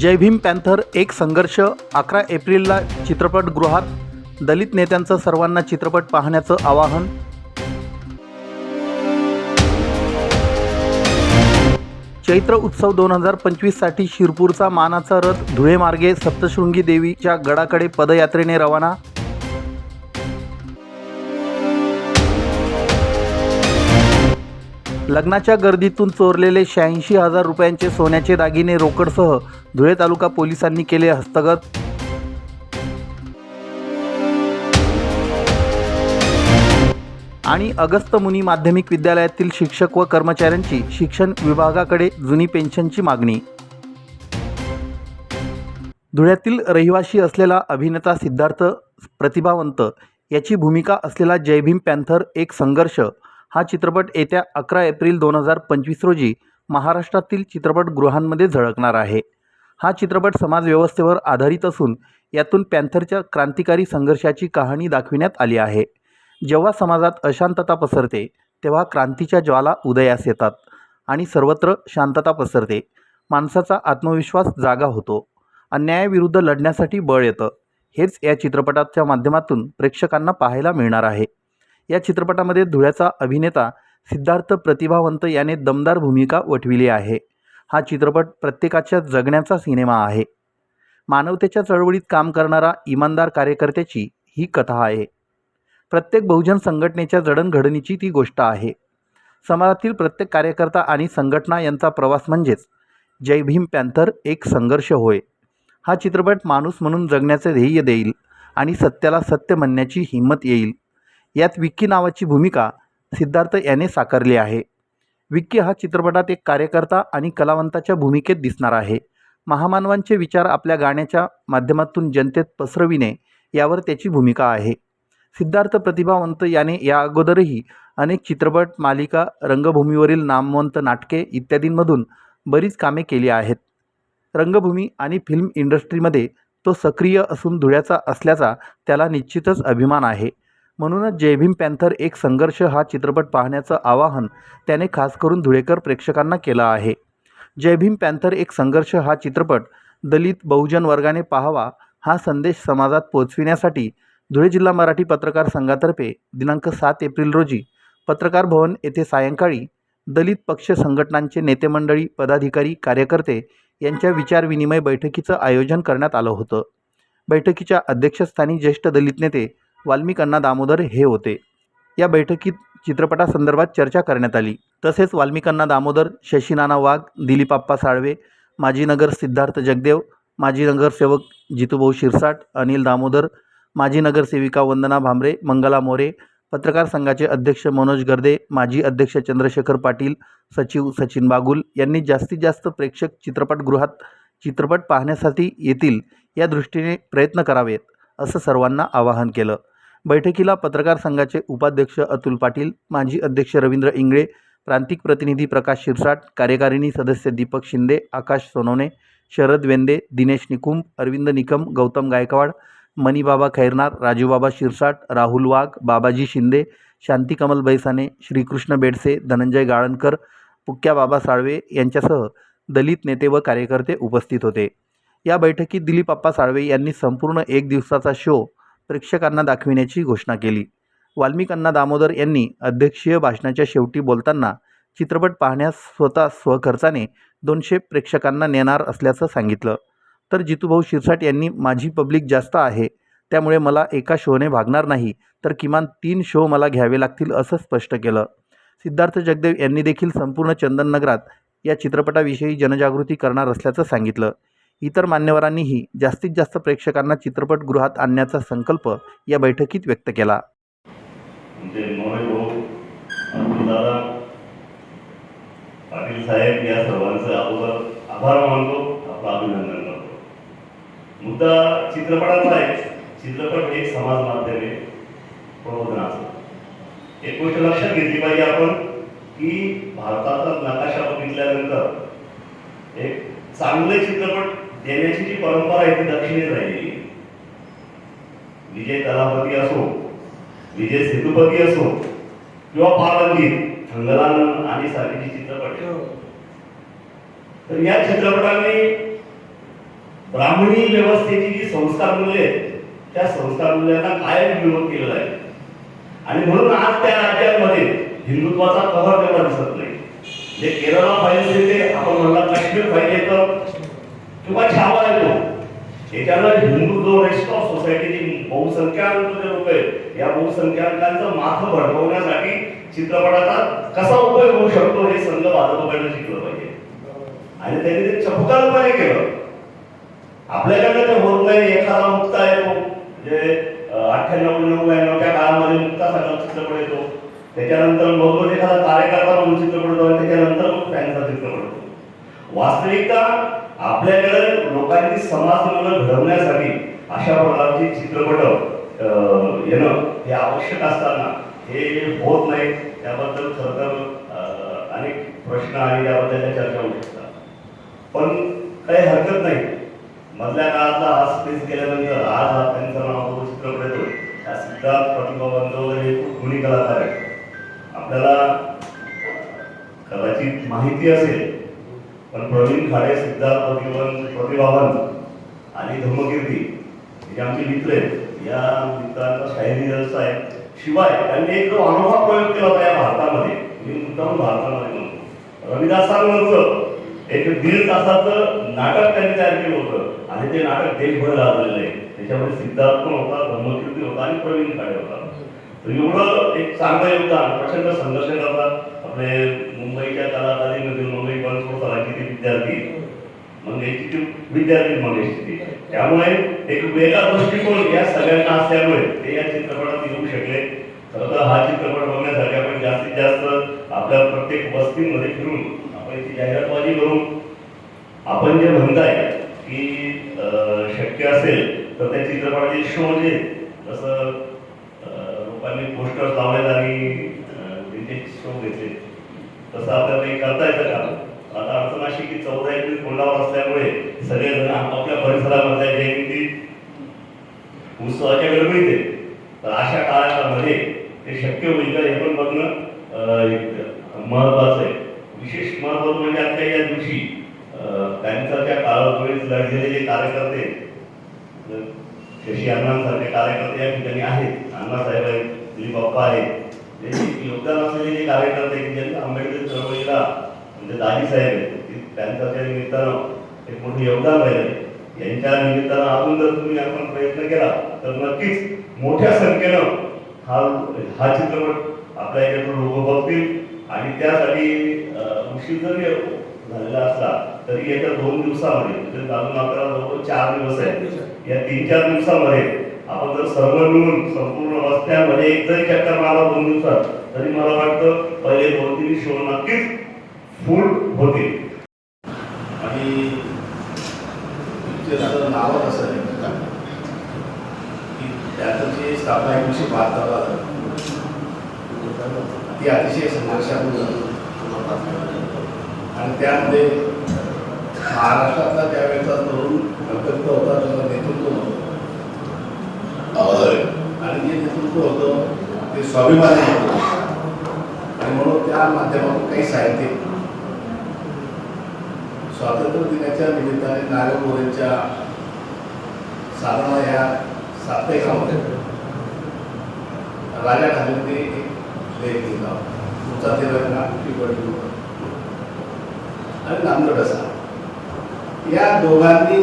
जय Bhim panther एक संघर्ष अकरा एप्रिलला चित्रपटगृहात दलित नेत्यांचं सर्वांना चित्रपट पाहण्याचं आवाहन. चैत्र उत्सव दोन हजार पंचवीससाठी शिरपूरचा मानाचा रथ धुळेमार्गे सप्तशृंगी देवीच्या गडाकडे पदयात्रेने रवाना. लग्नाच्या गर्दीतून चोरलेले शहाऐंशी हजार रुपयांचे सोन्याचे दागिने रोकडसह धुळे तालुका पोलिसांनी केले हस्तगत. आणि अगस्त मुनी माध्यमिक विद्यालयातील शिक्षक व कर्मचाऱ्यांची शिक्षण विभागाकडे जुनी पेन्शनची मागणी. धुळ्यातील रहिवाशी असलेला अभिनेता सिद्धार्थ प्रतिभावंत याची भूमिका असलेला जय भीम पॅन्थर एक संघर्ष हा चित्रपट येत्या अकरा एप्रिल दोन हजार पंचवीस रोजी महाराष्ट्रातील चित्रपटगृहांमध्ये झळकणार आहे. हा चित्रपट समाजव्यवस्थेवर आधारित असून यातून पॅन्थरच्या क्रांतिकारी संघर्षाची कहाणी दाखविण्यात आली आहे. जेव्हा समाजात अशांतता पसरते तेव्हा क्रांतीच्या ज्वाला उदयास येतात आणि सर्वत्र शांतता पसरते. माणसाचा आत्मविश्वास जागा होतो. अन्यायाविरुद्ध लढण्यासाठी बळ येतं. हेच या चित्रपटाच्या माध्यमातून प्रेक्षकांना पाहायला मिळणार आहे. या चित्रपटामध्ये धुळ्याचा अभिनेता सिद्धार्थ प्रतिभावंत याने दमदार भूमिका वठविली आहे. हा चित्रपट प्रत्येकाच्या जगण्याचा सिनेमा आहे. मानवतेच्या चळवळीत काम करणारा इमानदार कार्यकर्त्याची ही कथा आहे. प्रत्येक बहुजन संघटनेच्या जडणघडणीची ती गोष्ट आहे. समाजातील प्रत्येक कार्यकर्ता आणि संघटना यांचा प्रवास म्हणजेच जय भीम पॅन्थर एक संघर्ष होय. हा चित्रपट माणूस म्हणून जगण्याचे ध्येय देईल आणि सत्याला सत्य म्हणण्याची हिंमत येईल. यात विक्की नावाची भूमिका सिद्धार्थ याने साकारली आहे. विक्की हा चित्रपटात एक कार्यकर्ता आणि कलावंताच्या भूमिकेत दिसणार आहे. महामानवांचे विचार आपल्या गाण्याच्या माध्यमातून जनतेत पसरविणे यावर त्याची भूमिका आहे. सिद्धार्थ प्रतिभावंत याने या अगोदरही अनेक चित्रपट मालिका रंगभूमीवरील नामवंत नाटके इत्यादींमधून बरीच कामे केली आहेत. रंगभूमी आणि फिल्म इंडस्ट्रीमध्ये तो सक्रिय असून धुळ्याचा असल्याचा त्याला निश्चितच अभिमान आहे. म्हणूनच जय भीम पॅन्थर एक संघर्ष हा चित्रपट पाहण्याचं आवाहन त्याने खास करून धुळेकर प्रेक्षकांना केलं आहे. जय भीम पॅन्थर एक संघर्ष हा चित्रपट दलित बहुजन वर्गाने पाहावा हा संदेश समाजात पोचविण्यासाठी धुळे जिल्हा मराठी पत्रकार संघातर्फे दिनांक सात एप्रिल रोजी पत्रकार भवन येथे सायंकाळी दलित पक्ष संघटनांचे नेतेमंडळी पदाधिकारी कार्यकर्ते यांच्या विचारविनिमय बैठकीचं आयोजन करण्यात आलं होतं. बैठकीच्या अध्यक्षस्थानी ज्येष्ठ दलित नेते वाल्मिकांना दामोदर हे होते. या बैठकीत चित्रपटासंदर्भात चर्चा करण्यात आली. तसेच वाल्मिकांना दामोदर शशीनाना वाघ दिलीपाप्पा साळवे माजी नगर सिद्धार्थ जगदेव माजी नगरसेवक जितूभाऊ शिरसाट अनिल दामोदर माजी नगरसेविका वंदना भांबरे मंगला मोरे पत्रकार संघाचे अध्यक्ष मनोज गर्दे माजी अध्यक्ष चंद्रशेखर पाटील सचिव सचिन बागुल यांनी जास्तीत जास्त प्रेक्षक चित्रपटगृहात चित्रपट पाहण्यासाठी येतील या दृष्टीने प्रयत्न करावेत असं सर्वांना आवाहन केलं. बैठकीला पत्रकार संघाचे उपाध्यक्ष अतुल पाटील माजी अध्यक्ष रवींद्र इंगळे प्रांतिक प्रतिनिधी प्रकाश शिरसाट कार्यकारिणी सदस्य दीपक शिंदे आकाश सोनवणे शरद वेंदे दिनेश निकुंभ अरविंद निकम गौतम गायकवाड मणिबाबा खैरनार राजूबाबा शिरसाट राहुल वाघ बाबाजी शिंदे शांती कमल बैसाने श्रीकृष्ण बेडसे धनंजय गाळणकर पुक्क्याबाबा साळवे यांच्यासह दलित नेते व कार्यकर्ते उपस्थित होते. या बैठकीत दिलीप आप्पा साळवे यांनी संपूर्ण एक दिवसाचा शो प्रेक्षकांना दाखविण्याची घोषणा केली. वाल्मिकांना दामोदर यांनी अध्यक्षीय भाषणाच्या शेवटी बोलताना चित्रपट पाहण्यास स्वतः स्वखर्चाने दोनशे प्रेक्षकांना नेणार असल्याचं सांगितलं. तर जितूभाऊ शिरसाट यांनी माझी पब्लिक जास्त आहे त्यामुळे मला एका शोने भागणार नाही तर किमान तीन शो मला घ्यावे लागतील असं स्पष्ट केलं. सिद्धार्थ जगदेव यांनी देखील संपूर्ण चंदननगरात या चित्रपटाविषयी जनजागृती करणार असल्याचं सांगितलं. इतर मान्यवरांनीही जास्तीत जास्त प्रेक्षकांना चित्रपटगृहात आणण्याचा संकल्प या बैठकीत व्यक्त केला. म्हणजे पाटील साहेब या सर्वांचं अगोदर आभार मानतो आपलं अभिनंदन करतो. मुद्दा चित्रपटाचा आहे. चित्रपट एक समाज माध्यम प्रबोधनाचं एक गोष्ट लक्षात घेतली पाहिजे आपण की भारताचा नकाशा बघितल्यानंतर एक चांगले चित्रपट देण्याची जी परंपरा आहे ती दक्षिणेत राहिलेली. आहे. विजय कलापती असो विजय सेतुपती असो किंवा पारंगीर अंगलान आणि सारखी चित्रपट. तर या चित्रपटांनी ब्राह्मणी व्यवस्थेची जी संस्कार मूल्य आहेत त्या संस्कार मूल्यांना कायम विरोध केलेला आहे. आणि म्हणून आज त्या राज्यांमध्ये हिंदुत्वाचा कहर तेवढा दिसत नाही. जे केरळला फाईल येते आपण म्हणला काश्मीर फाईल येतं किंवा छावा येतो. याच्यानं हिंदू जो रेस्ट ऑफ सोसायटीचे बहुसंख्याक जे लोक आहेत या बहुसंख्याकांचं माथं भडकवण्यासाठी चित्रपटाचा कसा उपयोग होऊ शकतो हे संघ भाजपकडनं शिकलं पाहिजे. आणि त्यांनी ते चपकालपणे केलं. आपल्याकडे ते होत नाही एखादा मुक्ता येतो. म्हणजे अठ्ठ्याण्णव नव्याण्णवच्या काळामध्ये मुक्ता सगळा चित्रपट येतो. त्याच्यानंतर बघून एखादा कार्यकर्ता म्हणून चित्रपट येतो आणि त्याच्यानंतर मग त्यांचा चित्रपट येतो. वास्तविकता आपल्याकडे लोकांची समाज मुलं घडवण्यासाठी अशा प्रकारचे चित्रपट येणं हे आवश्यक असताना हे होत नाही. त्याबद्दल खरं तर अनेक प्रश्न आणि त्याबद्दल चर्चा होऊ शकतात. पण काही हरकत नाही. मधल्या काळातला हा स्पेस केल्यानंतर आज हा त्यांचा नाव जो चित्रपट येतो त्या सिद्धार्थ प्रतिभा बंद हे खूप गुणी कलाकार आहेत. आपल्याला कदाचित माहिती असेल पण प्रवीण खाडे सिद्धार्थ प्रतिवन प्रतिभावन आणि धर्मकीर्ती हे आमचे मित्र आहेत या मित्रांचा शाहिरी व्यवस्था आहे शिवाय त्यांनी एक अनोखा प्रयोग केला होता या भारतामध्ये मी मुद्दाम भारतामध्ये म्हणतो. रविदासांवरचं एक दीड तासाचं नाटक त्यांनी तयार केलं होतं आणि ते नाटक देशभर गाजलेलं आहे. त्याच्यामध्ये सिद्धार्थ पण होता धर्मकीर्ती होता आणि प्रवीण खाडे होता. तर एवढं एक चांगलं योगदान प्रचंड संघर्ष करतात. आपले मुंबईच्या कलाकारीमधील मुंबई विद्यार्थी. मंगेशची ती विद्यार्थी मंगेशची त्यामुळे एक वेगळा दृष्टिकोन या सगळ्यांना असल्यामुळे ते या चित्रपटात येऊ शकले. खरं तर हा चित्रपट बघण्यासाठी आपण जास्तीत जास्त आपल्या प्रत्येक वस्तीमध्ये फिरून आपण याची जाहिरातबाजी करून आपण जे म्हणताय की शक्य असेल तर त्या चित्रपटाचे शो जे जसं लोकांनी पोस्टर लावलेत आणि अं, शो घेतले. तसं आपल्याला काही करता येतं का? आता अडचण अशी की चौदा एप्रिल कोंडावर असल्यामुळे सगळेजण आपापल्या परिसरामधल्या जयंती उत्सवाच्या वेळ आहे तर अशा काळामध्ये ते शक्य होईल का हे पण बघणं एक महत्वाचं आहे. विशेष महत्वाचं म्हणजे आजच्या या दिवशी अं, त्यांच्या त्या काळापूर्वीच लढलेले जे कार्यकर्ते शशी अण्णांसारखे कार्यकर्ते या ठिकाणी आहेत. अण्णासाहेब आहेत दिलीप बाप्पा आहेत. योगदान असलेले जे कार्यकर्ते की ज्यांनी आंबेडकर चळवळीला म्हणजे दाजी साहेब आहेत त्यांचं त्या निमित्तानं एक मोठं योगदान राहिलं यांच्या निमित्तानं अजून जर तुम्ही आपण प्रयत्न केला तर नक्कीच मोठ्या संख्येनं हा हा चित्रपट आपल्या याच्यातून लोक बघतील. आणि त्यासाठी उशीर जरी झालेला असला तरी येत्या दोन दिवसामध्ये म्हणजे अजून आपल्याला जवळ चार दिवस आहेत. या तीन चार दिवसामध्ये आपण जर सर्व मिळून संपूर्ण रस्त्यामध्ये एक जरी चक्कर मारला दोन दिवसात तरी मला वाटतं पहिले दोन तीन शो नक्कीच फूड होते. आणि त्याचं नावच असं आहे? की जे स्थापना एकोणीसशे बहात्तरला ती अतिशय संघर्षापूर्ण आणि त्यामध्ये महाराष्ट्रातला त्यावेळेचा तरुण कर्तव्य होता त्याचं नेतृत्व होतं. आणि जे नेतृत्व होतं ते स्वाभिमानी होतं. आणि म्हणून त्या माध्यमातून काही साहित्य स्वातंत्र्य दिनाच्या निमित्ताने नागपूरच्या साधना या साप्ताहिकामध्ये राजा ठाकरेंनी एक लेख दिला तुमचा ते आणि नामदेव असा. या दोघांनी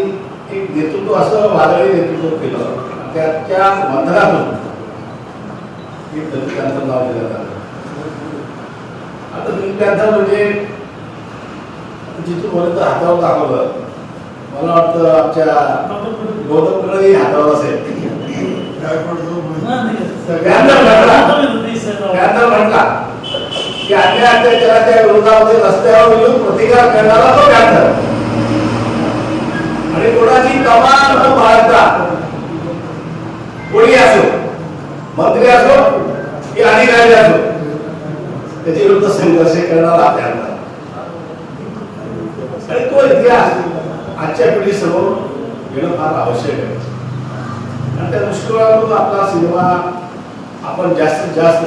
एक नेतृत्व असं वादळी नेतृत्व केलं. त्याच्या बंधनातून एक दलितांचं नाव दिलं जातं. आता दलित म्हणजे जिथून पर्यंत हातावर दाखवलं. मला वाटतं आमच्या गौतमकडे हातावर असेल. त्यानंतर म्हटला. की अत्याचाराच्या विरोधामध्ये रस्त्यावर येऊन प्रतिकार करणारा तो पॅन्थर आणि कोणाची कमान न बाळगता कोणी असो मंत्री असो की अधिकारी असो त्याच्या विरुद्ध संघर्ष करणारा पॅन्थर आणि तो इतिहास आजच्या पिढीसमोर येणं फार आवश्यक आहे. आणि त्या दृष्टिकोनातून आपला सिनेमा आपण जास्तीत जास्त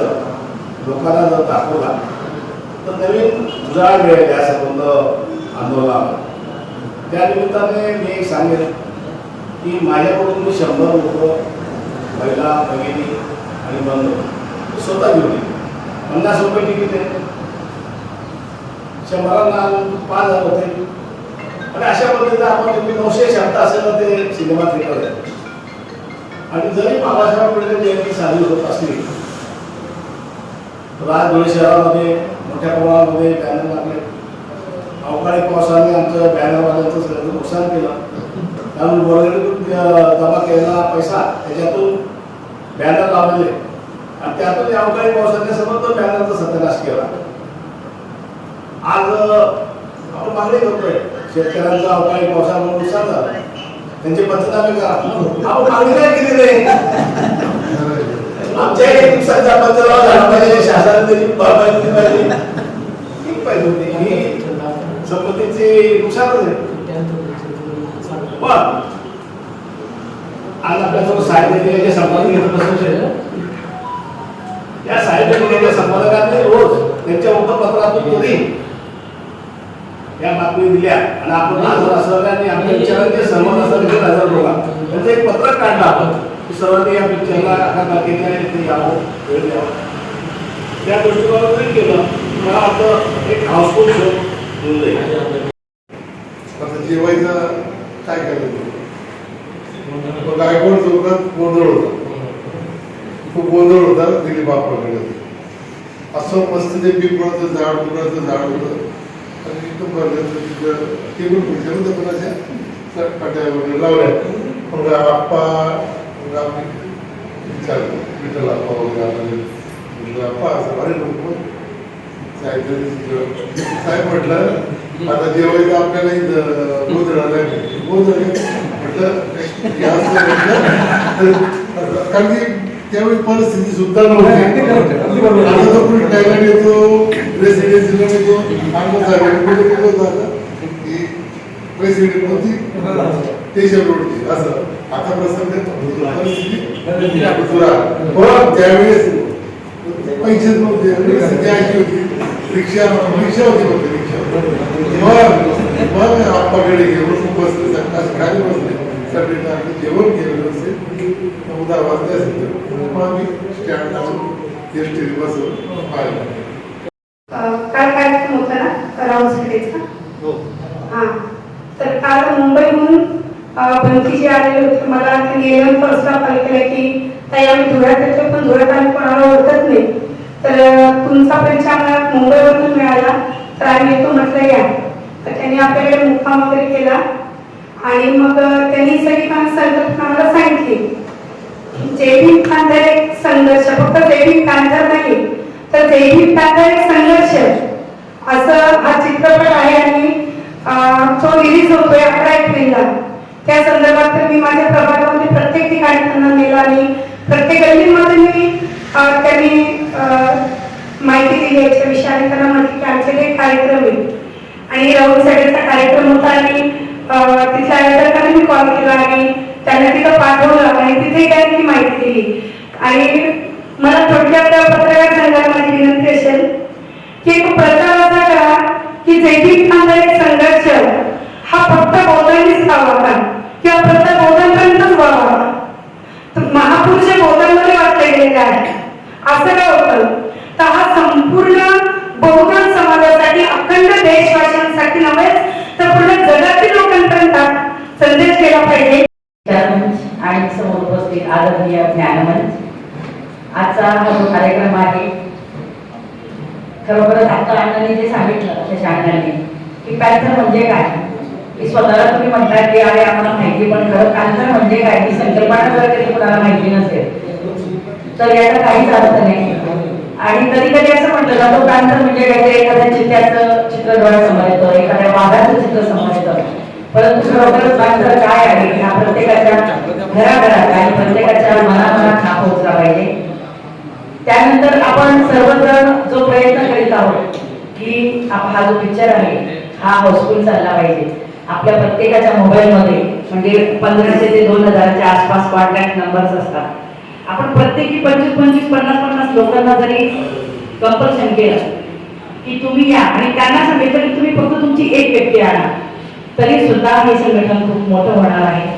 लोकांना जर दाखवला तर नवीन उजाळ मिळेल या संबंध आंदोलनाला त्या निमित्ताने मी एक सांगेन की माझ्याकडून मी शंभर लोक महिला भगिनी आणि बंधू स्वतः घेऊन येईल. पन्नास रुपये तिकीट आहे. शंभरांना पाच हजार होते आणि अशा पद्धतीने आपण तुम्ही नऊशे शब्द असेल तर ते सिनेमा थिएटर आहे आणि जरी बाबासाहेब आंबेडकर जयंती साजरी होत असली आज धुळे शहरामध्ये मोठ्या प्रमाणामध्ये बॅनर लागले अवकाळी पावसाने आमचं बॅनरवाल्यांचं सगळं नुकसान केलं. त्यामुळे वर्गणीतून जमा केलेला पैसा त्याच्यातून बॅनर लावले. आणि त्यातून या अवकाळी पावसाने समर्थ बॅनरचा सत्यानाश केला. आज आपण मागणी करतोय शेतकऱ्यांचं अवकाळी पावसामुळे नुकसान झालं त्यांचे पंचनामे करा. आपण मागणी काय केली नाही आमच्या एक दिवसाचा पंचनामा झाला पाहिजे शासनाने त्याची भरपाई दिली पाहिजे? ठीक पाहिजे होती? ही संपत्तीचे नुकसानच आहे. पण आज आपल्यासोबत साहित्य संपादक घेत बसले या साहित्य संपादकांनी रोज त्यांच्या वृत्तपत्रातून तरी या बातमी दिल्या. आणि आपण हजर असणाऱ्यांनी आपल्या विचारांचे सहमत असणारे हजर लोक त्यांचं एक पत्रक काढलं आपण की सर्वांनी या पिक्चरला अकरा तारखेच्या इथे यावं वेळ द्यावा. त्या दृष्टिकोनातून केलं. मला वाटतं एक हाऊसफुल शो होऊन जाईल. आता जेवायचं काय करायचं तो गायकवाड चौकात गोंधळ होता? खूप गोंधळ होता दिलीप बाप्पाकडे असं मस्त ते पिंपळाचं झाड पिंपळाचं झाड होतं आणि एकदम टेबल खुर्च्या होत्या पण अशा वगैरे लावल्या. मग आप्पा मग आम्ही विचारलं विठ्ठल आप्पा वगैरे आम्हाला म्हणलं आप्पा असं भारी लोक साहेब साहेब म्हटलं आता जेवायचं आपल्याला इथं गोंधळ आलाय गोंधळ म्हटलं कारण की त्यावेळी परिस्थिती सुद्धा नव्हती. आता टायलंड येतो रेसिडेन्सीला येतो कुठे गेलो होतो की रोडची असं. आता प्रसंग परिस्थिती पण त्यावेळेस पैसेच नव्हते. परिस्थिती अशी होती. रिक्षा रिक्षा होती फक्त रिक्षा. मग मग आप्पाकडे गेलो बसले. असं खाली बसले. सगळे आम्ही जेवण केलेलं असेल उदा वाजले असेल तर मग आम्ही स्टँड लावून एस टी बसून पाहिलं काल कार्यक्रम होता ना? राहुल हॉस्पिटलचा हां. तर काल मुंबईहून बंकीजी आलेले होते. मला एवन फर्स्टला कॉल केला की ताई आम्ही धुळ्यात येतो पण धुळ्यात आम्ही कोणाला ओळखत नाही. तर तुमचा आम्हाला मुंबईवरून मिळाला. तर आम्ही येतो म्हटलं या. तर त्यांनी आपल्याकडे मुक्काम वगैरे केला. आणि मग त्यांनी सगळी काम संकल्पना मला सांगितली. जैविक कांदर एक संघर्ष फक्त जैविक कांदर नाही तर जैविक कांदर एक संघर्ष. असं हा चित्रपट आहे आणि तो रिलीज होतोय अकरा एप्रिलला. त्या संदर्भात तर मी माझ्या प्रभागामध्ये प्रत्येक ठिकाणी त्यांना नेलं आणि प्रत्येक गल्लीमध्ये मी त्यांनी माहिती दिली याच्या विषयाने त्यांना म्हटलं की आमचे काही कार्यक्रम आहे आणि राहुल साडेचा कार्यक्रम होता आणि तिच्या आयोजकांनी मी कॉल केला आणि त्यांना तिथं पाठवलं आणि तिथे त्यांनी माहिती दिली. आणि मला थोडक्यात पत्रकार संघाला माझी विनंती असेल की एक प्रचार असा करा की जैविक कांदा एक संघर्ष हा फक्त बौद्धांनीच व्हावा किंवा फक्त बौद्धांपर्यंतच व्हावा तर महापुरुष बौद्धांमध्ये वाटले गेलेले आहे असं काय होतं? तर हा संपूर्ण बौद्ध समाजासाठी अखंड देशवासियांसाठी नव्हे तर पूर्ण केला पाहिजे आणि समोर उपस्थित आदरणीय ज्ञानमंच आजचा हा जो कार्यक्रम आहे खरोखरच आता अण्णांनी जे सांगितलं अशा अण्णांनी की पॅन्थर म्हणजे काय? की स्वतःला तुम्ही म्हणता की अरे आम्हाला माहिती पण खरं पॅन्थर म्हणजे काय? ही संकल्पना जर कधी कुणाला माहिती नसेल तर याचा काहीच अर्थ नाही. आणि कधी कधी असं म्हटलं जातो पॅन्थर म्हणजे काय? ते एखाद्या चित्त्याचं चित्र डोळ्यासमोर येतं एखाद्या वाघाचं चित्र समोर येतं. परंतु खरोखरच पॅन्थर काय आहे? हा प्रत्येकाच्या घराघरात आणि प्रत्येकाच्या मनामनात हा पोहोचला पाहिजे. त्यानंतर आपण सर्वजण जो प्रयत्न करीत आहोत की आप- हा जो पिक्चर आहे हा हाऊसफुल चालला पाहिजे. आपल्या प्रत्येकाच्या मोबाईलमध्ये म्हणजे पंधराशे ते दोन हजारच्या आसपास कॉन्टॅक्ट नंबर्स असतात. आपण प्रत्येकी पंचवीस पंचवीस पन्नास पन्नास लोकांना जरी कंपल्शन केलं की तुम्ही या आणि त्यांना सांगितलं की तुम्ही फक्त तुमची एक व्यक्ती आणा. तरी सुद्धा हे संघटन खूप मोठं होणार आहे.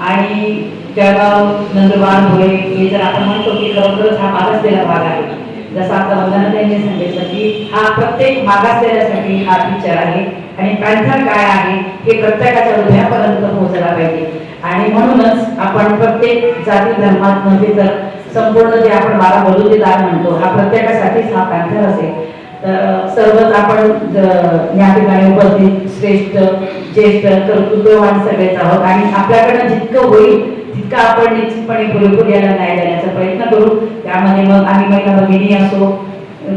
आणि जळगाव नंदुरबार धुळे हे जर आपण म्हणतो की खरोखरच हा मागासलेला भाग आहे. जसं आता वंदनाताईंनी सांगितलं की हा प्रत्येक मागासलेल्यासाठी हा विचार आहे. आणि पॅन्थर काय आहे हे प्रत्येकाच्या हृदयापर्यंत पोहोचला पाहिजे. आणि म्हणूनच आपण प्रत्येक जाती धर्मात म्हणजे तर संपूर्ण जे आपण बारा बलुतेदार म्हणतो हा प्रत्येकासाठीच हा पॅन्थर असेल. तर सर्वच आपण या ठिकाणी उपस्थित श्रेष्ठ ज्येष्ठ कर्तृत्ववान सगळेच आहोत. आणि आपल्याकडनं जितकं होईल तितकं आपण निश्चितपणे पुरेपूर याला न्याय देण्याचा प्रयत्न करू. त्यामध्ये मग आम्ही महिला भगिनी असो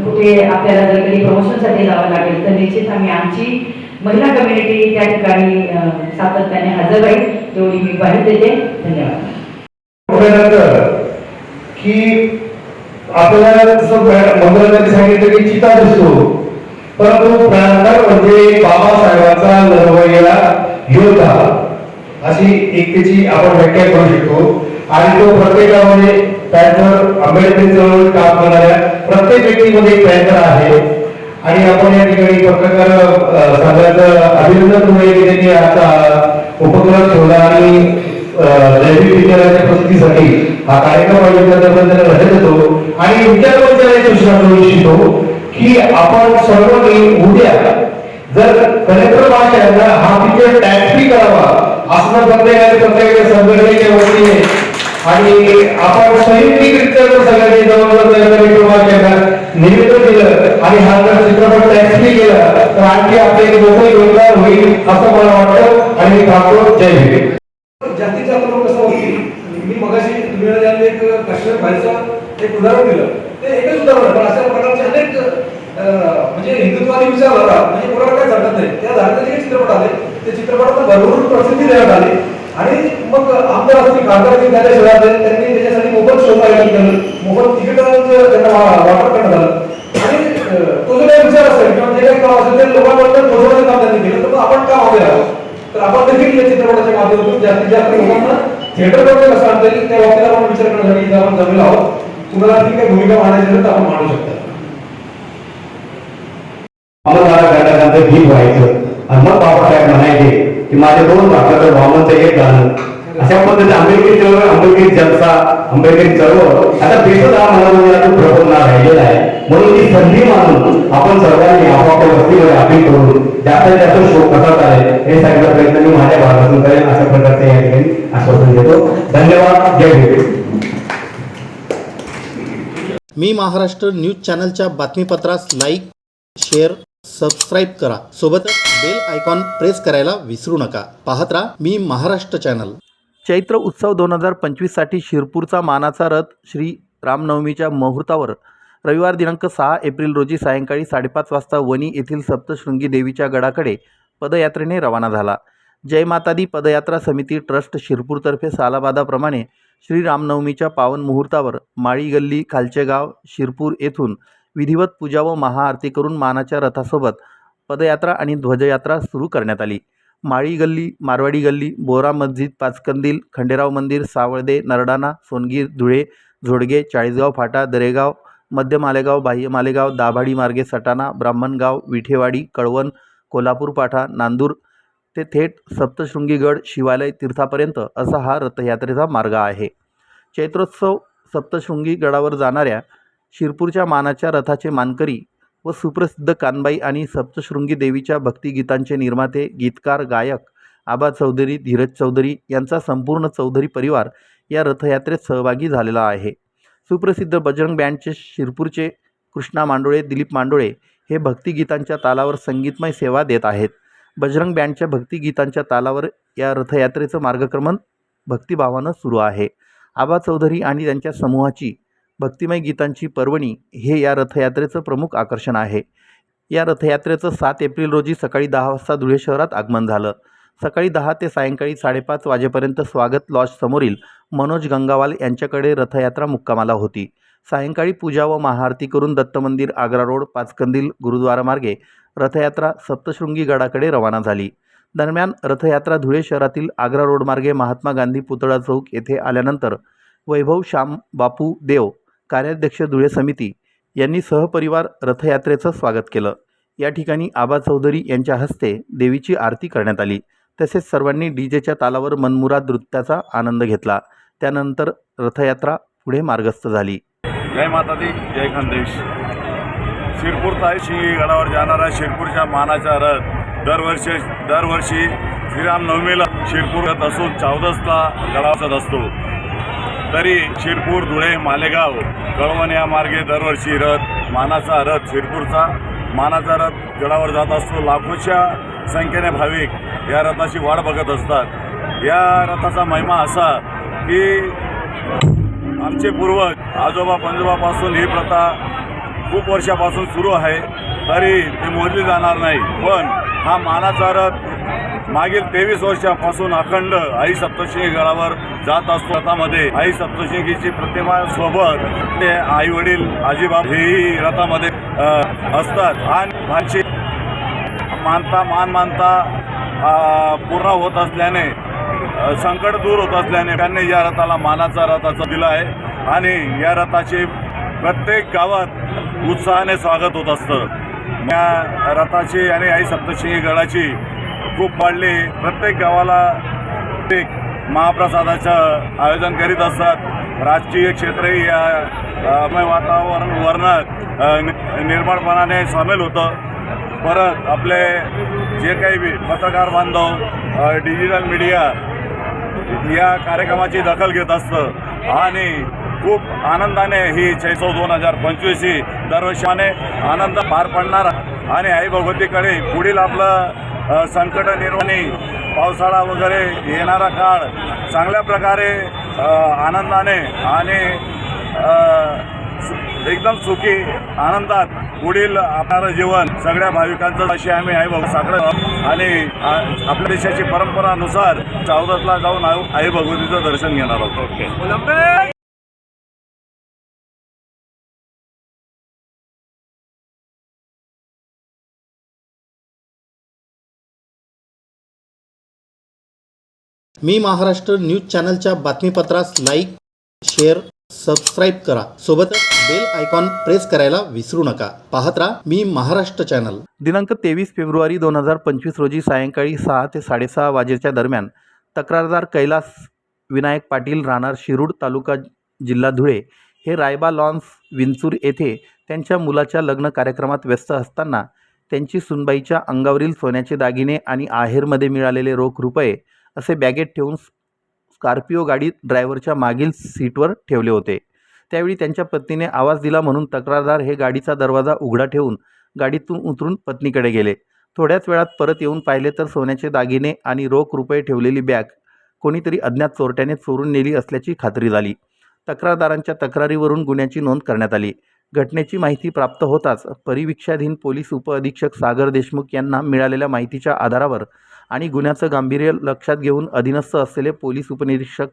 कुठे आपल्याला जर कधी प्रमोशनसाठी जावं लागेल तर निश्चित आम्ही आमची महिला कम्युनिटी त्या ठिकाणी सातत्याने हजर राहील. तेवढी मी ग्वाही देते. धन्यवाद. की आपल्याला जसं सांगितलं की चिता दिसतो. परंतु प्रांतर म्हणजे बाबासाहेबांचा लढवय्या योद्धा. अशी एक त्याची आपण व्याख्या करू शकतो. आणि तो प्रत्येकामध्ये पॅन्थर आंबेडकरी चळवळीत काम करणाऱ्या प्रत्येक व्यक्तीमध्ये एक पॅन्थर आहे. आणि आपण या ठिकाणी पत्रकार अ, संघाचं अभिनंदन करूया की त्यांनी आता उपक्रम ठेवला आणि अ, जैविक प्रसिद्धीसाठी हा कार्यक्रम आयोजित करण्याबद्दल त्यांना धन्यवाद आणि विचार विचारायची सूचना करू इच्छितो की आपण सर्वांनी उद्या जर कलेक्टर महाशयांना हा पिक्चर टॅक्सी करावा असं प्रत्येकाने प्रत्येकाच्या संघटनेच्या वतीने आणि आपण संयुक्तिकरित्या जर सगळ्यांनी जवळजवळ कलेक्टर महाशयांना निवेदन दिलं आणि हा जर चित्रपट टॅक्सी केला तर आणखी आपले एक योगदान होईल असं मला वाटतं. आणि मी थांबतो. जय हिंद. जास्तीत कसा होईल मी मगाशी तुम्ही एक काश्मीर भाईचं एक उदाहरण दिलं ते एकच उदाहरण पण अशा प्रकारचे अनेक म्हणजे हिंदुत्वादी विचार झाला म्हणजे कोणाला काय झटत नाही. त्या झाडाचे जे चित्रपट आले ते चित्रपटाला भरभरून प्रसिद्धी देण्यात आली. आणि मग आमदार असतील खासदार असतील त्याच्या शहरात त्यांनी त्याच्यासाठी मोफत शोध आयोजन केलं मोफत तिकिटांचं त्यांना वा- वाटप करण्यात आलं. आणि तो जो काही विचार असेल किंवा जे काही काम असेल ते लोकांपर्यंत पोहोचवण्याचं काम त्यांनी केलं तर आपण का हवे आहोत तर आपण देखील या चित्रपटाच्या माध्यमातून? जास्तीत जास्त लोकांना थिएटरकडे कसं आणता येईल त्या बाबतीला आपण विचार करण्यासाठी आपण जमलेलो आहोत तुम्हाला ती काही भूमिका मांडायची असेल तर आपण मांडू शकता. आम्हाला घटकांचं गीत व्हायचं. आणि मग बाबा काय म्हणायचे की माझे दोन भागाचं वामनचं एक गाणं. अशा पद्धतीने आंबेडकरी चळवळ आंबेडकरी जलसा आंबेडकरी चळवळ. आता बेसच हा मला तो प्रबंध राहिलेला आहे. म्हणून ती संधी मानून आपण सर्वांनी आपापल्या वस्तीमध्ये अपील करून जास्तीत जास्त शोक कसा चालेल हे सांगण्याचा प्रयत्न मी माझ्या भागातून करेन. अशा प्रकारचे या ठिकाणी आश्वासन देतो. धन्यवाद. जय भीम मी महाराष्ट्र न्यूज चॅनलच्या बातमीपत्रास लाईक शेअर सबस्क्राईब करा. सोबतच बेल आयकॉन प्रेस करायला विसरू नका. पाहत राहा मी महाराष्ट्र चॅनल. चैत्र उत्सव दोन हजार पंचवीससाठी शिरपूरचा मानाचा रथ श्री रामनवमीच्या मुहूर्तावर. रविवार दिनांक सहा एप्रिल रोजी सायंकाळी साडेपाच वाजता वणी येथील सप्तशृंगी देवीच्या गडाकडे पदयात्रेने रवाना झाला. जय मातादी पदयात्रा समिती ट्रस्ट शिरपूरतर्फे सालाबादाप्रमाणे श्री रामनवमीच्या पावन मुहूर्तावर माळी गल्ली खालचे गाव शिरपूर येथून विधिवत पूजा व महाआरती करून मानाच्या रथासोबत पदयात्रा आणि ध्वजयात्रा सुरू करण्यात आली. माळी गल्ली मारवाडी गल्ली बोरा मस्जिद पाचकंदील खंडेराव मंदिर सावळदे नरडाणा सोनगीर धुळे झोडगे चाळीसगाव फाटा दरेगाव मध्य मालेगाव बाह्य मालेगाव दाभाडी मार्गे सटाणा ब्राह्मणगाव विठेवाडी कळवण कोल्हापूर पाठा नांदूर ते थेट सप्तशृंगीगड शिवालय तीर्थापर्यंत असा हा रथयात्रेचा मार्ग आहे. चैत्रोत्सव सप्तशृंगी गडावर जाणाऱ्या शिरपूरच्या मानाच्या रथाचे मानकरी व सुप्रसिद्ध कानबाई आणि सप्तशृंगी देवीच्या भक्तिगीतांचे निर्माते गीतकार गायक आबा चौधरी धीरज चौधरी यांचा संपूर्ण चौधरी परिवार या रथयात्रेत सहभागी झालेला आहे. सुप्रसिद्ध बजरंग बँडचे शिरपूरचे कृष्णा मांडोळे दिलीप मांडोळे हे भक्तिगीतांच्या तालावर संगीतमय सेवा देत आहेत. बजरंग बँडच्या भक्तिगीतांच्या तालावर या रथयात्रेचं मार्गक्रमण भक्तिभावानं सुरू आहे. आबा चौधरी आणि त्यांच्या समूहाची भक्तिमय गीतांची पर्वणी हे या रथयात्रेचं प्रमुख आकर्षण आहे. या रथयात्रेचं सात एप्रिल रोजी सकाळी दहा वाजता धुळे शहरात आगमन झालं. सकाळी दहा ते सायंकाळी साडेपाच वाजेपर्यंत स्वागत लॉज समोरील मनोज गंगावाल यांच्याकडे रथयात्रा मुक्कामाला होती. सायंकाळी पूजा व महाआरती करून दत्त मंदिर आग्रा रोड पाचकंदील गुरुद्वारामार्गे रथयात्रा सप्तशृंगी गडाकडे रवाना झाली. दरम्यान रथयात्रा धुळे शहरातील आग्रा रोडमार्गे महात्मा गांधी पुतळा चौक येथे आल्यानंतर वैभव श्याम बापू देव कार्याध्यक्ष धुळे समिती यांनी सहपरिवार रथयात्रेचं स्वागत केलं. या ठिकाणी आबा चौधरी यांच्या हस्ते देवीची आरती करण्यात आली. तसेच सर्वांनी डीजेच्या तालावर मनमुराद नृत्याचा आनंद घेतला. त्यानंतर रथयात्रा पुढे मार्गस्थ झाली. जय माता दी जय खानदेश शिरपूर तायशी गडावर जाणारा शिरपूरच्या मानाचा रथ दरवर्षी दरवर्षी श्रीरामनवमीला शिरपूर रथ असून चौदसला गडावर असतो. तरी शिरपूर धुळे मालेगाव कळवण या मार्गे दरवर्षी रथ मानाचा रथ शिरपूरचा. मानाचा रथ गडावर जात असतो. लाखोच्या संख्येने भाविक या रथाची वाट बघत असतात. या रथाचा महिमा असा की आमचे पूर्वज आजोबा पंजोबापासून ही प्रथा खूप वर्षापासून सुरू आहे. तरी ते मोजली जाणार नाही. पण हा मानाचा रथ मागील तेवीस वर्षापासून अखंड आई सप्तशृंगी गडावर जात असतो. रथामध्ये आई सप्तशृंगीची प्रतिमा सोबत ते आई वडील आजीबाब हेही रथामध्ये असतात. आणि भाची मानता मान मानता पूर्ण होत असल्याने संकट दूर होत असल्याने त्यांनी या रथाला मानाचा रथाचा दिला आहे. आणि या रथाचे प्रत्येक गावात उत्साहाने स्वागत होत असतं. या रथाची आणि आई सप्तशृंगी गडाची खूप वाढले प्रत्येक गावाला एक महाप्रसादाचं आयोजन करीत असतात. राजकीय क्षेत्रही या वातावरण वर्णात निर्माणपणाने नि- सामील होतं. परत आपले जे काही बी पत्रकार बांधव डिजिटल मीडिया या कार्यक्रमाची दखल घेत असतं. आणि खूप आनंदाने ही चैसव दोन हजार पंचवीस ही दरवर्षाने आनंद पार पडणार आणि आई भगवतीकडे पुढील आपलं संकट निर्माणी पावसाळा वगैरे येणारा काळ चांगल्या प्रकारे आनंदाने आणि एकदम सुखी आनंदात पुढील आपणारं जीवन सगळ्या भाविकांचं अशी आम्ही आई बाबा साकडं आणि आपल्या देशाची परंपरानुसार चौदातला जाऊन आई आई भगवतीचं दर्शन घेणार आहोत. मी महाराष्ट्र न्यूज चॅनलच्या बातमीपत्रास लाईक शेअर सबस्क्राईब करा. सोबतच बेल आयकॉन प्रेस करायला विसरू नका. पाहत राहा मी महाराष्ट्र चॅनल. दिनांक तेवीस फेब्रुवारी दोन हजार पंचवीस रोजी सायंकाळी सहा ते साडेसहा वाजेच्या दरम्यान तक्रारदार कैलास विनायक पाटील राहणार शिरूड तालुका जिल्हा धुळे हे रायबा लॉन्स विंचूर येथे त्यांच्या मुलाच्या लग्न कार्यक्रमात व्यस्त असताना त्यांची सुनबाईच्या अंगावरील सोन्याचे दागिने आणि आहेरमध्ये मिळालेले रोख रुपये असे बॅगेत ठेवून स्कॉर्पिओ गाडी ड्रायव्हरच्या मागील सीटवर ठेवले होते. त्यावेळी त्यांच्या पत्नीने आवाज दिला म्हणून तक्रारदार हे गाडीचा दरवाजा उघडा ठेवून गाडीतून उतरून पत्नीकडे गेले. थोड्याच वेळात परत येऊन पाहिले तर सोन्याचे दागिने आणि रोख रुपये ठेवलेली बॅग कोणीतरी अज्ञात चोरट्याने चोरून नेली असल्याची खात्री झाली. तक्रारदारांच्या तक्रारीवरून गुन्ह्याची नोंद करण्यात आली. घटनेची माहिती प्राप्त होताच परिवीक्षाधीन पोलीस उपअधीक्षक सागर देशमुख यांना मिळालेल्या माहितीच्या आधारावर आणि गुन्ह्याचं गांभीर्य लक्षात घेऊन अधीनस्थ असलेले पोलीस उपनिरीक्षक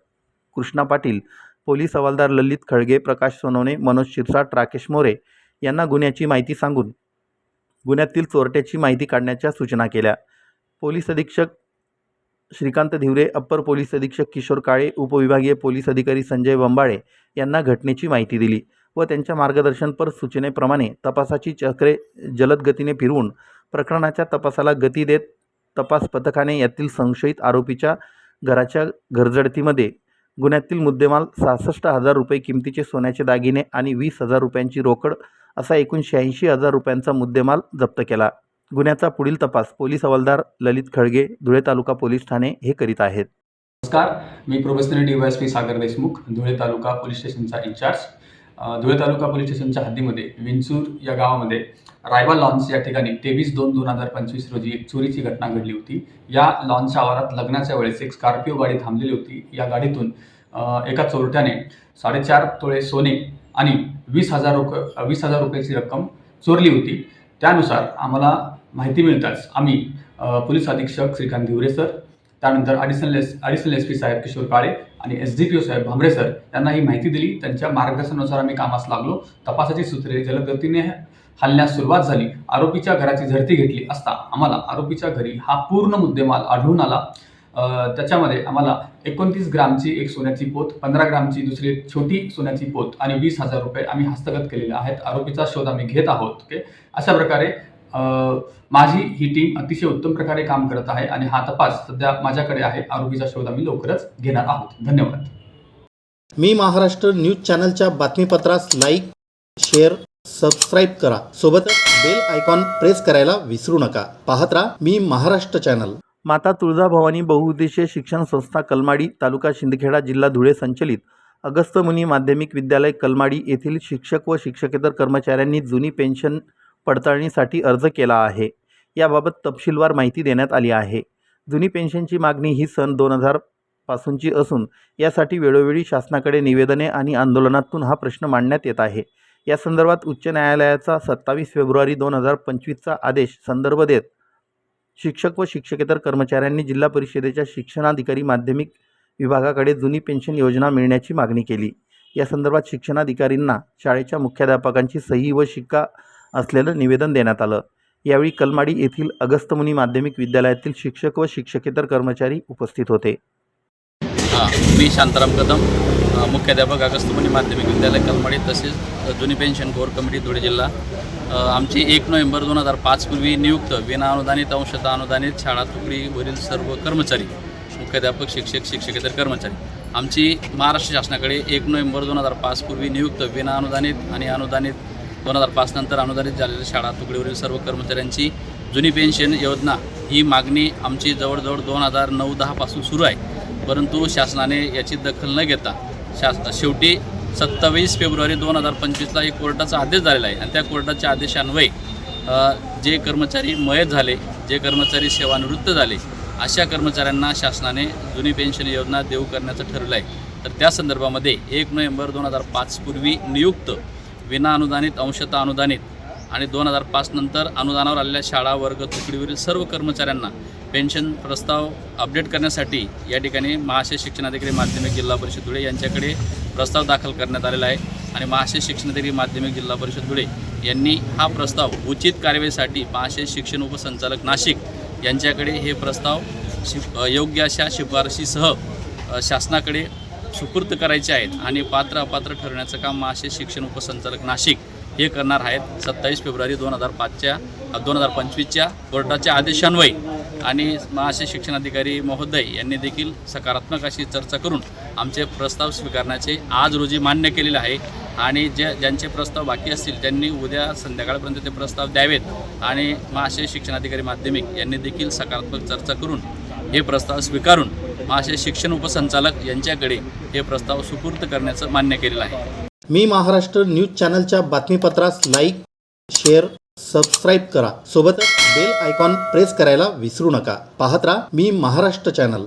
कृष्णा पाटील पोलीस हवालदार ललित खळगे प्रकाश सोनवणे मनोज शिरसाट राकेश मोरे यांना गुन्ह्याची माहिती सांगून गुन्ह्यातील चोरट्याची माहिती काढण्याच्या सूचना केल्या. पोलीस अधीक्षक श्रीकांत धिवरे अप्पर पोलीस अधीक्षक किशोर काळे उपविभागीय पोलीस अधिकारी संजय बंबाळे यांना घटनेची माहिती दिली व त्यांच्या मार्गदर्शनपर सूचनेप्रमाणे तपासाची चक्रे जलद गतीने फिरवून प्रकरणाच्या तपासाला गती देत तपास पथकाने यातील संशयित आरोपीच्या घराच्या घरजडतीमध्ये गुन्ह्यातील मुद्देमाल सहासष्ट हजार रुपये किमतीचे सोन्याचे दागिने आणि वीस हजार रुपयांची रोकड असा एकूण शहाऐंशी हजार रुपयांचा मुद्देमाल जप्त केला. गुन्ह्याचा पुढील तपास पोलीस हवालदार ललित खळगे धुळे तालुका पोलीस ठाणे हे करीत आहेत. नमस्कार मी professor D Y S P Sagar Deshmukh Dhule taluka police स्टेशनचा in charge Dhule taluka police स्टेशनच्या हद्दीमध्ये विंचूर या गावामध्ये रायबा लॉन्स या ठिकाणी तेवीस दोन दोन हजार पंचवीस रोजी एक चोरीची घटना घडली होती. या लॉन्सच्या आवारात लग्नाच्या वेळेस एक स्कॉर्पिओ गाडी थांबलेली होती. या गाडीतून एका चोरट्याने साडेचार तोळे सोने आणि वीस हजार रुप वीस हजार रुपयाची रक्कम चोरली होती. त्यानुसार आम्हाला माहिती मिळताच आम्ही पोलीस अधीक्षक श्रीकांत धिवरे सर त्यानंतर additional S additional S P साहेब किशोर काळे आणि एस डी पी ओ साहेब भांबरे सर यांना ही माहिती दिली. त्यांच्या मार्गदर्शनानुसार आम्ही कामास लागलो. तपासाची सूत्रे जलदगतीने हलण्यास सुरुवात झाली. आरोपीच्या घराची झडती घेतली असता आम्हाला आरोपीच्या घरी हा पूर्ण मुद्देमाल आढळून आला. त्याच्यामध्ये आम्हाला एकोणतीस ग्रामची एक सोन्याची पोत पंधरा ग्रामची दुसरी एक छोटी सोन्याची पोत आणि वीस हजार रुपये आम्ही हस्तगत केलेले आहेत. आरोपीचा शोध आम्ही घेत आहोत ओके? अशा प्रकारे माझी ही टीम अतिशय उत्तम प्रकारे काम करत आहे आणि हा तपास सध्या माझ्याकडे आहे. आरोपीचा शोध आम्ही लवकरच घेणार आहोत. धन्यवाद. मी महाराष्ट्र न्यूज चॅनलच्या बातमीपत्रास लाईक शेअर सबस्क्राईब करा. सोबतच बेल आयकॉन प्रेस करायला विसरू नका. पाहत राहा मी महाराष्ट्र चॅनल. माता तुळजाभवानी बहुउद्देशीय शिक्षण संस्था कलमाडी तालुका शिंदखेडा जिल्हा धुळे संचलित अगस्त मुनी माध्यमिक विद्यालय कलमाडी येथील शिक्षक व शिक्षकेतर कर्मचाऱ्यांनी जुनी पेन्शन पडताळणीसाठी अर्ज केला आहे. याबाबत तपशीलवार माहिती देण्यात आली आहे. जुनी पेन्शनची मागणी ही सन दोन हजार पासूनची असून यासाठी वेळोवेळी शासनाकडे निवेदने आणि आंदोलनातून हा प्रश्न मांडण्यात येत आहे. या संदर्भात उच्च न्यायालयाचा सत्तावीस फेब्रुवारी दोन हजार पंचवीसचा आदेश संदर्भ देत शिक्षक व शिक्षकेतर कर्मचाऱ्यांनी जिल्हा परिषदेच्या शिक्षणाधिकारी माध्यमिक विभागाकडे जुनी पेन्शन योजना मिळण्याची मागणी केली. या संदर्भात शिक्षणाधिकारींना शाळेच्या मुख्याध्यापकांची सही व शिक्का असलेलं निवेदन देण्यात आलं. यावेळी कलमाडी येथील अगस्तमुनी माध्यमिक विद्यालयातील शिक्षक व शिक्षकेतर कर्मचारी उपस्थित होते. हां मी शांताराम कदम मुख्याध्यापक अगस्तमुनी माध्यमिक विद्यालय कलमाडी तसेच जुनी पेन्शन कोर कमिटी धुळे जिल्हा. आमची एक नोव्हेंबर दोन हजार पाचपूर्वी नियुक्त विना अनुदानित अंशतः अनुदानित शाळा तुकडीवरील सर्व कर्मचारी मुख्याध्यापक शिक्षक शिक्षकेतर कर्मचारी. आमची महाराष्ट्र शासनाकडे एक नोव्हेंबर दोन हजार पाचपूर्वी नियुक्त विनाअनुदानित आणि अनुदानित दोन हजार पाच नंतर अनुदानित झालेल्या शाळा तुकडीवरील सर्व कर्मचाऱ्यांची जुनी पेन्शन योजना ही मागणी आमची जवळजवळ दोन हजार नऊ दहापासून सुरू आहे. परंतु शासनाने याची दखल न घेता शास शेवटी सत्तावीस फेब्रुवारी दोन हजार पंचवीसला एक कोर्टाचा आदेश झालेला आहे. आणि त्या कोर्टाच्या आदेशान्वये जे कर्मचारी मयत झाले जे कर्मचारी सेवानिवृत्त झाले अशा कर्मचाऱ्यांना शासनाने जुनी पेन्शन योजना देऊ करण्याचं ठरलं आहे. तर त्या संदर्भामध्ये एक नोव्हेंबर दोन हजार पाचपूर्वी नियुक्त विना अनुदानित अंशतः अनुदानित आणि दोन हजार पाच नंतर अनुदानावर आलेल्या शाळा वर्ग तुकडीवरील सर्व कर्मचाऱ्यांना पेन्शन प्रस्ताव अपडेट करण्यासाठी या ठिकाणी महाशय शिक्षणाधिकारी माध्यमिक जिल्हा परिषद धुळे यांच्याकडे प्रस्ताव दाखल करण्यात आलेला आहे. आणि महाशय शिक्षणाधिकारी माध्यमिक जिल्हा परिषद धुळे यांनी हा प्रस्ताव उचित कार्यवाहीसाठी महाशय शिक्षण उपसंचालक नाशिक यांच्याकडे हे प्रस्ताव शि योग्य अशा शिफारशीसह शासनाकडे सुपूर्त करायचे आहेत आणि पात्र अपात्र ठरवण्याचं काम मासे शिक्षण उपसंचालक नाशिक हे करणार आहेत. सत्तावीस फेब्रुवारी दोन हजार पाचच्या दोन हजार पंचवीसच्या कोर्टाच्या आदेशान्वये. आणि महाशय शिक्षणाधिकारी महोदय यांनी देखील सकारात्मक अशी चर्चा करून आमचे प्रस्ताव स्वीकारण्याचे आज रोजी मान्य केलेले आहे. आणि जे ज्यांचे प्रस्ताव बाकी असतील त्यांनी उद्या संध्याकाळपर्यंत ते प्रस्ताव द्यावेत. आणि महाशय शिक्षणाधिकारी माध्यमिक यांनी देखील सकारात्मक चर्चा करून हे प्रस्ताव स्वीकारून महाशय शिक्षण उपसंचालक यांच्याकडे हे प्रस्ताव सुपूर्द करण्याचं मान्य केलेलं आहे. मी महाराष्ट्र न्यूज चॅनलच्या बातमीपत्रास लाईक शेअर सबस्क्राईब करा. सोबतच बेल आयकॉन प्रेस करायला विसरू नका. पाहत राहा मी महाराष्ट्र चॅनल.